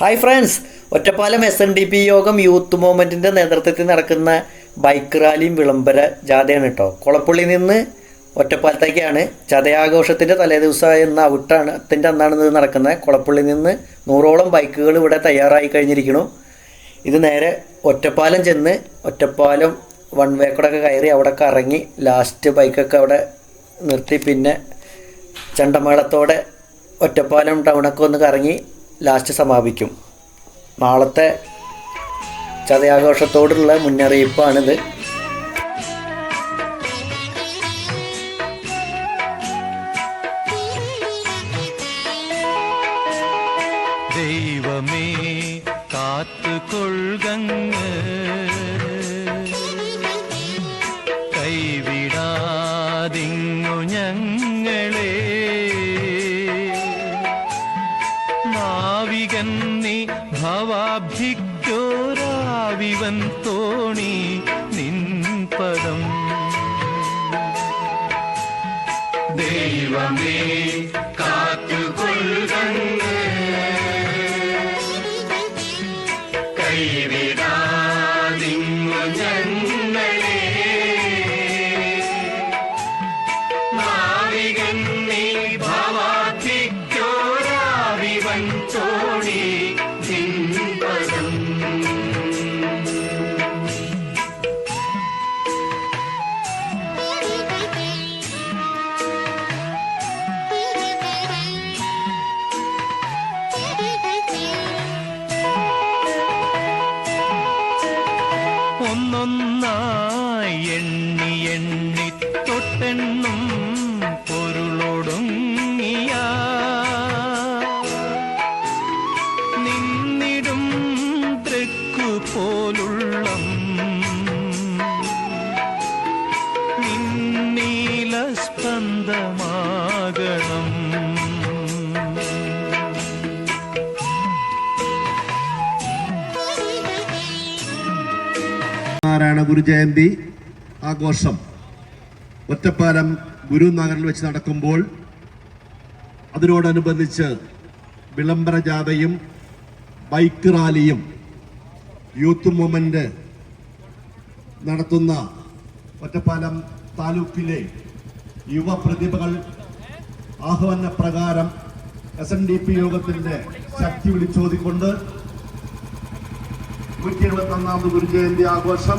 Hi friends Ottapalam S N D P Yogam youth മൂവ്മെന്റിന്റെ നേതൃത്വത്തിൽ നടക്കുന്ന bike റാലിയും വിളംബര ജാഥയാണ് കേട്ടോ കുളപ്പള്ളി നിന്ന് ഒറ്റപ്പാലത്തേക്കാണ്. ചതയാഘോഷത്തിന്റെ തലേദിവസമായ ഇന്ന് ഔട്ടാണ് അത്തിന്റെ അന്നാണ് ഇത് നടക്കുന്നത്. കുളപ്പള്ളി നിന്ന് നൂറോളം ബൈക്കുകൾ ഇവിടെ തയ്യാറായി കഴിഞ്ഞിരിക്കുന്നു. ഇത് നേരെ ഒറ്റപ്പാലം ചെന്ന് ഒറ്റപ്പാലം വൺ വേ കൂടെ ഒക്കെ കയറി അവിടെ കറങ്ങി ലാസ്റ്റ് ബൈക്കൊക്കെ അവിടെ നിർത്തി. പിന്നെ ചണ്ടമേളത്തോടെ ഒറ്റപ്പാലം ടൗണൊക്കെ ഒന്ന് കറങ്ങി ലാസ്റ്റ് സമാപിക്കും. നാളത്തെ ചതയാഘോഷത്തോടുള്ള മുന്നറിയിപ്പാണിത്. ദൈവമേ കാത്തുകൊള്ളുകങ്ങ് ഭവാബ്ധിക്കോരാവിവൻ തോണി നിൻ പദം ദൈവമേ ഭവാധിക്കോരാവിവൻ തോണി നാരായണ ഗുരുജയന്തി ആഘോഷം. ഒറ്റപ്പാലം ഗുരുനഗറിൽ വെച്ച് നടക്കുമ്പോൾ അതിനോടനുബന്ധിച്ച് വിളംബര ജാഥയും ബൈക്ക് റാലിയും യൂത്ത് മൂവ്മെന്റ് നടത്തുന്ന ഒറ്റപ്പാലം താലൂക്കിലെ യുവപ്രതിഭകൾ ആഹ്വാന പ്രകാരം എസ് എൻ ഡി പി യോഗത്തിന്റെ ശക്തി വിളിച്ചോതിക്കൊണ്ട് നൂറ്റി എഴുപത്തി ഒന്നാമത് ഗുരുജയന്തി ആഘോഷം.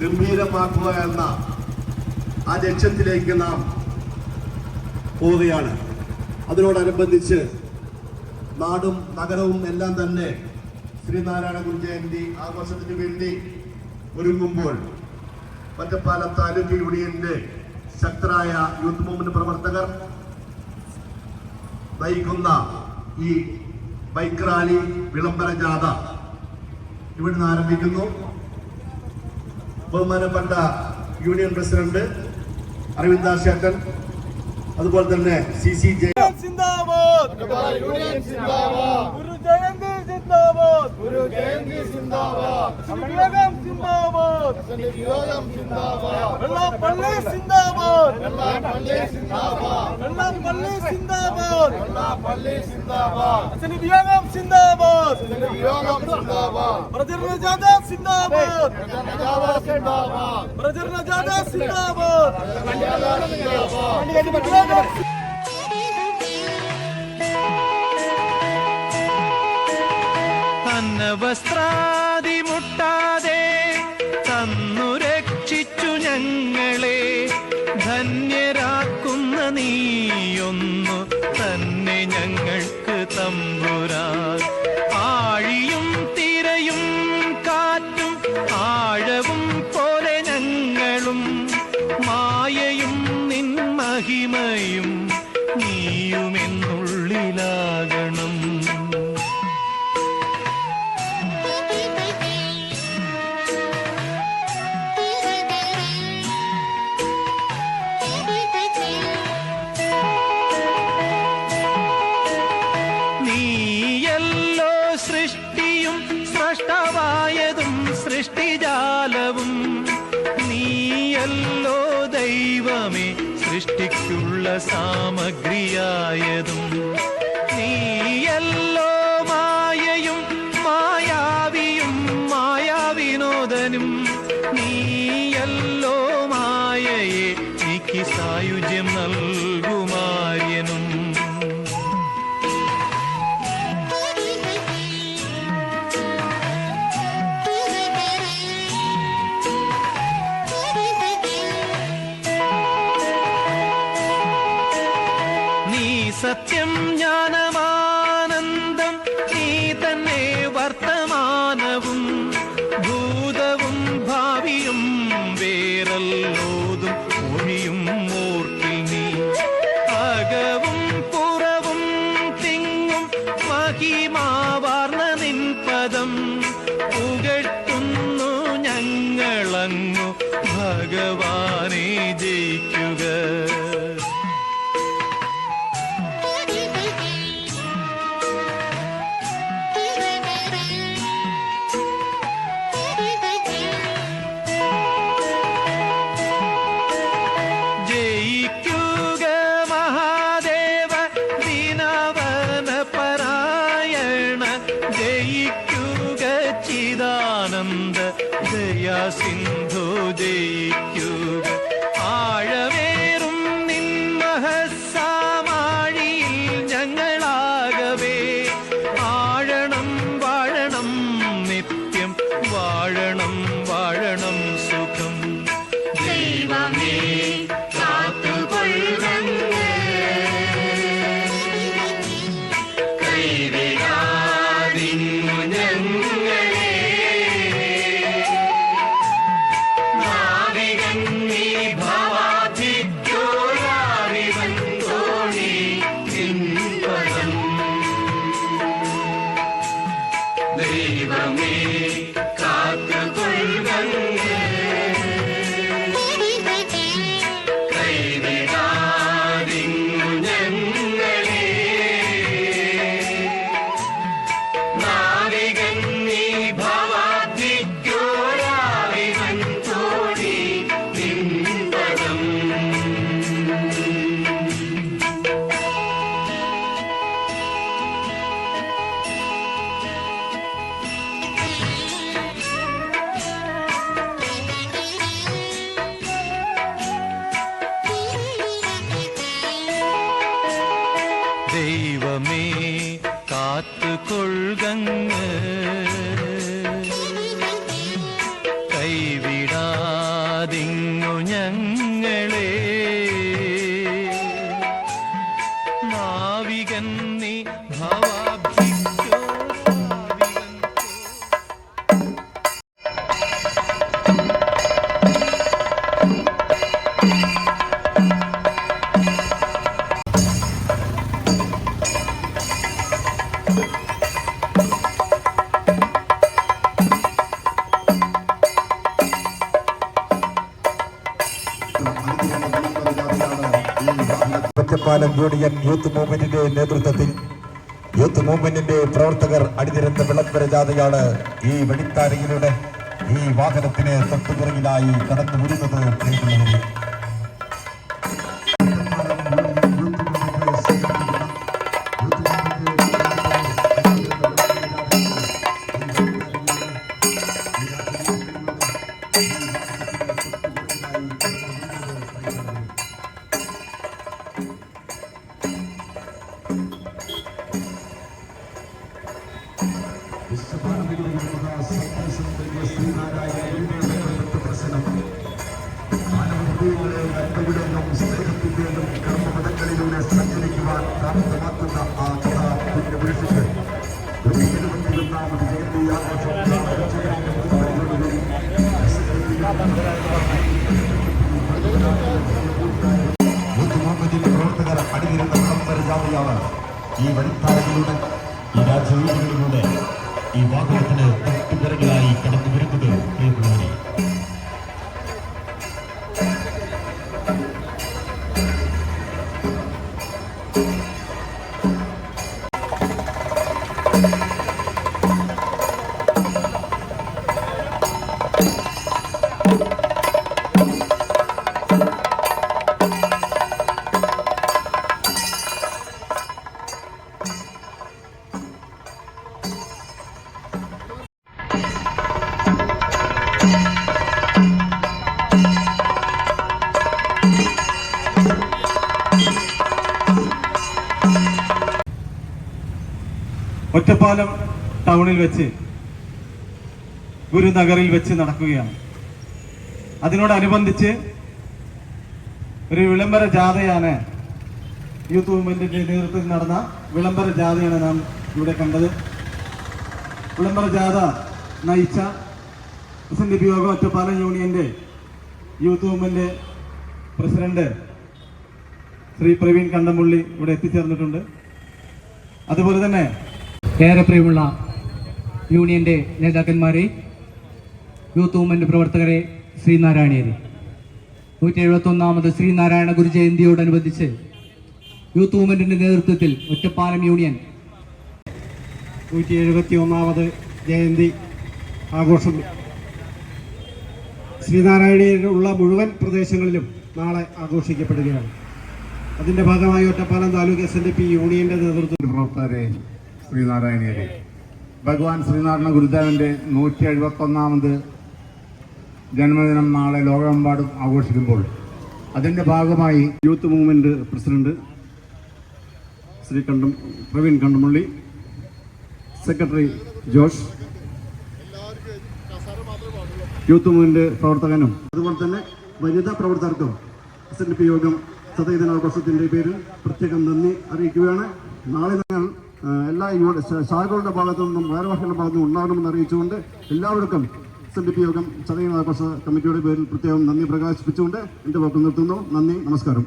ഗംഭീരമാക്കുക എന്ന ആ ലക്ഷ്യത്തിലേക്ക് നാം പോവുകയാണ്. അതിനോടനുബന്ധിച്ച് നാടും നഗരവും എല്ലാം തന്നെ ശ്രീനാരായണ ഗുരു ജയന്തി ആഘോഷത്തിന് വേണ്ടി ഒരുങ്ങുമ്പോൾ മറ്റപ്പാല താലൂക്ക് യൂണിയന്റെ ശക്തരായ യൂത്ത് മൂവ്മെന്റ് പ്രവർത്തകർ നയിക്കുന്ന ഈ ബൈക്ക് റാലി വിളംബര ജാഥ ഇവിടുന്ന് ആരംഭിക്കുന്നു. ബഹുമാനപ്പെട്ട യൂണിയൻ പ്രസിഡന്റ് അരവിന്ദാശേഖൻ അതുപോലെ തന്നെ സി സി ജെ സിന്ദാബാദ് യൂണിയൻ സിന്ദാബാദ് ഗുരു ജയന്തി സിന്ദാബാദ്. ജയന്തി സിന്ദാബാദ്. വിവേകം സിന്ദാബാദ്. വെള്ളാപ്പള്ളി സിന്ദാബാദ്. വെള്ളാപ്പള്ളി സിന്ദാബാദ്. വെള്ളാപ്പള്ളി സിന്ദാബാദ്. വെള്ളാപ്പള്ളി സിന്ദാബാദ്. വിവേകം സിന്ദാബാദ്. വിവേകം സിന്ദാബാദ്. പ്രചരണ ജാഥ സിന്ദാബാദ്. പ്രചരണ ജാഥ സിന്ദാബാദ്. പ്രചരണ ജാഥ സിന്ദാബാദ്. അന്നവസ്ത്രാദി മുട്ടാതെ തന്നു രക്ഷിച്ചു ഞങ്ങളെ നീയല്ലോ ദൈവമേ സൃഷ്ടിക്കുള്ള സാമഗ്രിയായതും. ಬೇರಲ್ಲೋ സിന്ധു ജയിക്കുക. ആഴവേറും നിൻ മഹസാമാഴിയിൽ ഞങ്ങളാകവേ. ആഴണം വാഴണം നിത്യം വാഴണം വാഴണം സുഖം. ദൈവമേ ദൈവമേ കൈവിടാതിങ്ങു ഞങ്ങളെ യൂണിയൻ യൂത്ത് മൂവ്മെന്റിന്റെ നേതൃത്വത്തിൽ യൂത്ത് മൂവ്മെന്റിന്റെ പ്രവർത്തകർ അണിനിരന്ന വിളംബര ജാഥയാണ് ഈ വെടിത്താരയിലൂടെ ഈ വാഹനത്തിന് തൊട്ടുപിറകിലായി കടന്നു വരുന്നത്. മൂവ്മെന്റിന്റെ പ്രവർത്തകർ അണിനിരുന്ന വിളംബര ഈ വഴിത്താരകളിലൂടെ ഈ രാജ്യവീതികളിലൂടെ ഈ വാഹനത്തിന് തൊട്ടുപിറകിലായി കടന്നു വരുന്നത് പ്രിയമുള്ളവരെ ഒറ്റപ്പാലം ടൗണിൽ വെച്ച് ഗുരുനഗറിൽ വെച്ച് നടക്കുകയാണ്. അതിനോടനുബന്ധിച്ച് ഒരു വിളംബര ജാഥയാണ് യൂത്ത് മൂവ്മെന്റിന്റെ നേതൃത്വത്തിൽ നടന്ന വിളംബര ജാഥയാണ് നാം ഇവിടെ കണ്ടത്. വിളംബര ജാഥ നയിച്ച S N D P Yogam Ottapalam യൂണിയന്റെ youth movement president Shri Praveen Kandamulli ഇവിടെ എത്തിച്ചേർന്നിട്ടുണ്ട്. അതുപോലെ തന്നെ ഏറെ പ്രിയമുള്ള യൂണിയന്റെ നേതാക്കന്മാരെ യൂത്ത് മൂവ്മെന്റ് പ്രവർത്തകരെ ശ്രീനാരായണീയരെ നൂറ്റി എഴുപത്തി ഒന്നാമത് ശ്രീനാരായണ ഗുരു ജയന്തിയോടനുബന്ധിച്ച് യൂത്ത് മൂവ്മെന്റിന്റെ നേതൃത്വത്തിൽ ഒറ്റപ്പാലം യൂണിയൻ നൂറ്റി എഴുപത്തി ഒന്നാമത് ജയന്തി ആഘോഷം ശ്രീനാരായണീയരുള്ള മുഴുവൻ പ്രദേശങ്ങളിലും നാളെ ആഘോഷിക്കപ്പെടുകയാണ്. അതിന്റെ ഭാഗമായി Ottapalam taluk S N D P യൂണിയന്റെ നേതൃത്വത്തിൽ പ്രവർത്തകരെ ശ്രീനാരായണീയരെ ഭഗവാൻ ശ്രീനാരായണ ഗുരുദേവന്റെ നൂറ്റി എഴുപത്തി ഒന്നാമത് ജന്മദിനം നാളെ ലോകമെമ്പാടും ആഘോഷിക്കുമ്പോൾ അതിന്റെ ഭാഗമായി youth movement president Shri Kandam Praveen Kandamulli secretary Josh youth movement പ്രവർത്തകനും. അതുപോലെ തന്നെ വനിതാ പ്രവർത്തകർക്കും എസ് എൻ പി യോഗം ശതദിനാഘോഷത്തിന്റെ പേരിൽ പ്രത്യേകം നന്ദി അറിയിക്കുകയാണ്. നാളെ ഞങ്ങൾ എല്ലാ ശാഖകളുടെ ഭാഗത്തു നിന്നും ഭാരവാഹികളുടെ ഭാഗത്തു നിന്നും ഉണ്ടാകണമെന്ന് അറിയിച്ചുകൊണ്ട് എല്ലാവർക്കും എസ് എൻ പി യോഗം ശതദിനാഘോഷ കമ്മിറ്റിയുടെ പേരിൽ പ്രത്യേകം നന്ദി പ്രകാശിപ്പിച്ചുകൊണ്ട് എന്റെ വാക്ക് നിർത്തുന്നു. നന്ദി നമസ്കാരം.